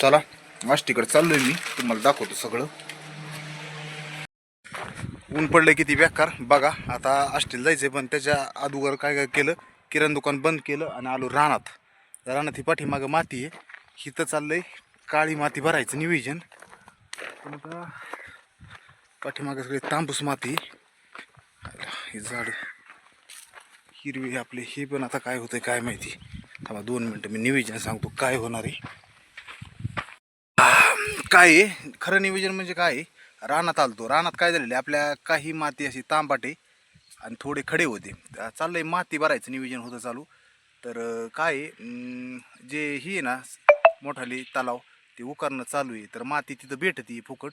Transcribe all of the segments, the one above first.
चला आष्टीकडे चाललोय मी. तुम्हाला दाखवतो सगळं. ऊन पडलं किती बेकार. बघा आता आष्टीला जायचंय पण त्याच्या अगोदर काय काय केलं? किराणा दुकान बंद केलं आणि आलो रानात. रानात ही पाठीमागं माती आहे. हिथं चाललंय काळी माती भरायचं नियोजन. पण पाठीमागं सगळी तांबूस माती ही हे झाड. हिरवी आपले हे पण आता काय होतंय काय माहिती. थांबा दोन मिनटं मी नियोजन सांगतो काय होणार आहे. काय आहे? खरं नियोजन म्हणजे काय आहे? रानात आलतो. रानात काय झालेलं आहे? आपल्या काही माती अशी तांबाटे आणि थोडे खडे होते. चाललं चाललंय माती भरायचं नियोजन होतं चालू. तर काय आहे, जे ही आहे ना मोठाली तलाव ते उकारणं चालू आहे. तर माती तिथं भेटते फुकट.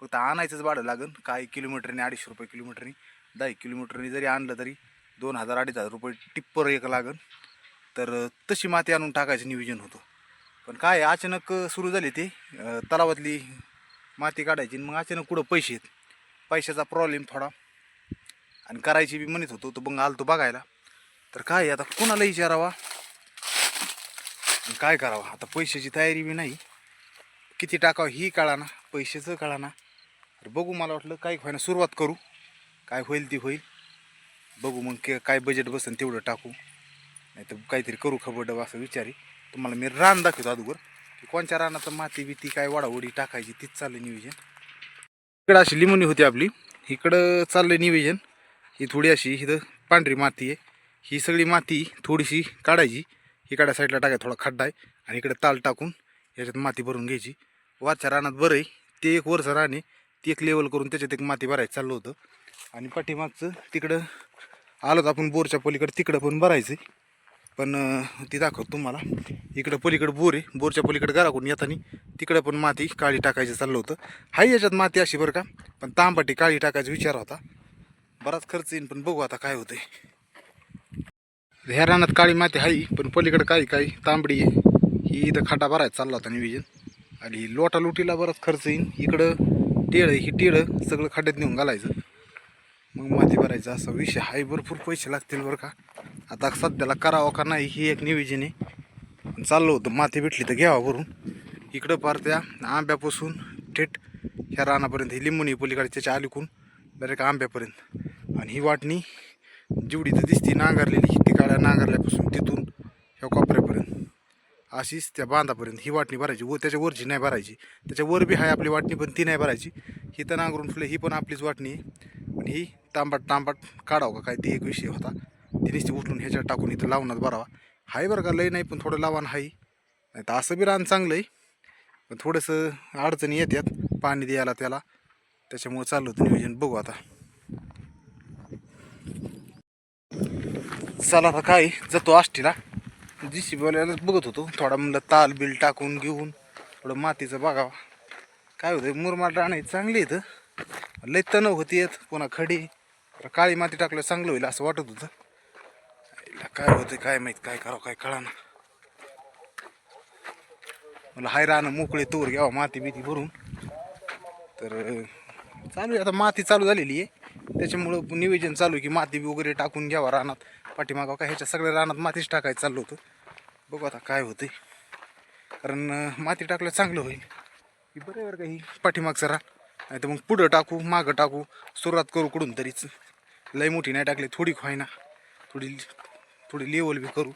फक्त आणायचंच भाडं लागन. काही किलोमीटरने अडीचशे रुपये किलोमीटरनी दहा एक किलोमीटरनी जरी आणलं तरी दोन हजार अडीच हजार रुपये टिप्पर एक लागन. तर तशी माती आणून टाकायचं नियोजन होतं. पण काय अचानक सुरू झाले ते. तलावातली माती काढायची आणि मग अचानक कुठं पैसे आहेत. पैशाचा प्रॉब्लेम थोडा. आणि करायची बी म्हणत होतो तर मग आलतो बघायला. तर काय आहे, आता कोणाला विचारावा? आणि काय करावं? आता पैशाची तयारी बी नाही. किती टाकावं ही कळा ना पैशाचं कळा ना तर बघू मला वाटलं काय व्हायना सुरुवात करू. काय होईल ती होईल. बघू मग काय बजेट बसेल तेवढं टाकू. नाही तर काहीतरी करू खबर असं विचारी. तुम्हाला मी रान दाखवतो अगोदर. की कोणत्या रानाचं माती बिती काय वाडावडी टाकायची तीच चाललं नियोजन. इकडं अशी लिमोनी होती आपली. इकडं चाललं नियोजन. ही थोडी अशी इथं पांढरी माती आहे. ही सगळी माती थोडीशी काढायची. इकडच्या साईडला टाकाय थोडा खड्डा आहे आणि इकडे ताल टाकून याच्यात माती भरून घ्यायची. वरच्या रानात बरं आहे. ते एक वरचं रान आहे. ती एक लेवल करून त्याच्यात एक माती भरायचं चाललं होतं. आणि पाठीमागचं तिकडं आलोच तर आपण बोरच्या पलीकडं. तिकडं पण भरायचं आहे पण ती दाखवतो तुम्हाला. इकडं पलीकडं बोर आहे. बोरच्या पलीकडं घराकडून येताना तिकडं पण माती काळी टाकायचं चाललं होतं. हाय याच्यात माती अशी बरं का पण तांबाटी काळी टाकायचा विचार होता. बराच खर्च येईन पण बघू आता काय होतंय. ह्या रानात काळी माती आहे पण पलीकडं काही काही तांबडी आहे. ही इथं खाटा भरायचा चालला होता नियोजन. आणि लोटा लुटीला बराच खर्च येईन. इकडं टेळं ही टेळं सगळं खड्ड्यात नेऊन घालायचं. मग माती भरायचा असा विषय आहे. भरपूर पैसे लागतील बरं का. आता सध्याला करावं का नाही ही एक नियोजन आहे. चाललो होतं माती भेटली तर घ्यावा भरून. इकडं पार त्या आंब्यापासून थेट ह्या रानापर्यंत ही लिंबुनी पलीकडे त्याच्या आलीकून डायरेक्ट आंब्यापर्यंत. आणि ही वाटणी जेवढी तर दिसती नांगरलेली ती काळ्या नांगरल्यापासून तिथून ह्या कोपऱ्यापर्यंत. अशीच त्या बांधापर्यंत ही वाटणी भरायची. व त्याच्या वरची नाही भरायची. त्याच्या वर बी आहे आपली वाटणी पण ती नाही भरायची. ही तर नांगरून फुले ही पण आपलीच वाटणी आहे. पण ही तांबाट तांबाट काढावं का काय ती एक विषय होता. ती नुसती उचलून ह्याच्यात टाकून इथं लावण्यात बरावा. हाय बरं का लय नाही पण थोडं लावान हाय. नाही तर असं बी रान चांगलं आहे. पण थोडंसं अडचणी येतात पाणी द्यायला त्याला. त्याच्यामुळे चाललं होतं नियोजन. बघू आता. चला आता काय जातो आष्टीला. जी सी बोलायलाच बघत होतो थोडा म्हणलं ताल बिल टाकून घेऊन थोडं मातीचं बघावा. काय होतं मुरमाड राणे चांगली येतं लय तणव होती येत पुन्हा खडी. तर काळी माती टाकलं चांगलं होईल असं वाटत होतं. काय होतं काय माहीत काय करावं काय कळाना. मला हाय राहणं मोकळे तोर घ्यावा माती बिती भरून. तर चालू आहे आता माती चालू झालेली आहे. त्याच्यामुळं नियोजन चालू आहे की माती वगैरे टाकून घ्यावा रानात. पाठीमागा काय ह्याच्या सगळ्या रानात मातीच टाकायचं चाललं होतं. बघू आता काय होते कारण माती टाकलं चांगलं होईल. की बरं बरं का ही पाठीमागचं रान. नाही तर मग पुढं टाकू मागं टाकू सुरुवात करू कुठून तरीच. लय मोठी नाही टाकली थोडी ना थोडी थोडी लेवल बी करू.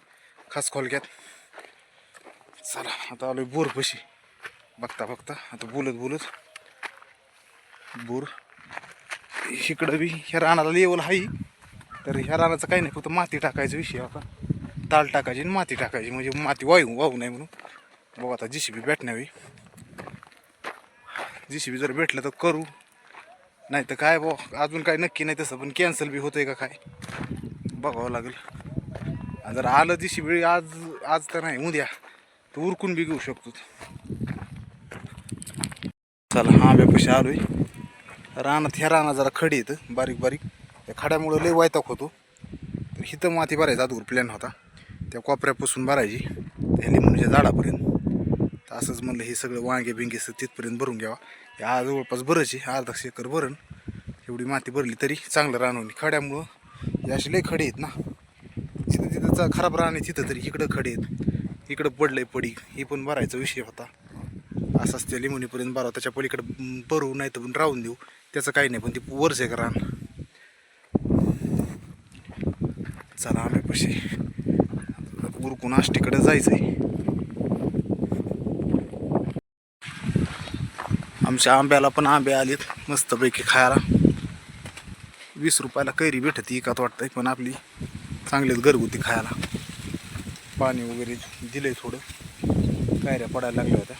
खास खोलक्यात. चला आता आलोय बोर पशी. बघता बघता. आता बोलत बोलत. बोर. इकडं बी ह्या रानाला लेवल आहे तर ह्या रानाचं काही नाही फक्त माती टाकायचा विषय आता. ताल टाकायची आणि माती टाकायची. म्हणजे माती वाहू वाहू नाही म्हणून. बघू आता जी सी बी भेटण्यावी जी सी बी जर भेटलं तर करू. नाही तर काय बघ अजून काय नक्की नाही तसं पण कॅन्सल बी होतंय का काय? बघावं लागेल. आणि जर आलं ती शिबिळी आज आज तर नाही उद्या. तर उरकून बी घेऊ शकतो. चला हा आलो आलोय. रानात ह्या रानात जरा खडी येतं बारीक बारीक. त्या खड्यामुळं लय वायताक होतो. तर हिथं माती भरायचा अगोदर प्लॅन होता. त्या कोपऱ्यापासून भरायची. त्या लिंबूच्या झाडापर्यंत. तर असंच म्हणलं हे सगळं वांगे बिंगे सगळं तिथपर्यंत भरून घ्यावा. या जवळपास बरंच आहे अर्धा एकर भरण. एवढी माती भरली तरी चांगलं रानवणी खड्यामुळं हे असे लय खडे आहेत ना. तिथं तिथं खराब रान तिथं तरी इकडं खडे आहेत. इकडं पडलंय पडी. ही पण भरायचा विषय होता. असाच ते लिंबणीपर्यंत भरावं. त्याच्या पलीकडे भरू नाही तर राहून देऊ. त्याचं काही नाही पण ती वर्ष आहे का रान. चला आंब्यापाशी उरकून आष्टीकडे जायचंय. आमच्या आंब्याला पण आंबे आलेत. मस्तपैकी खायला. वीस रुपयाला कैरी भेटत एकात वाटतंय पण आपली चांगलीच घरगुती खायला. पाणी वगैरे दिलंय थोडं. कायऱ्या पडायला लागल्या होत्या.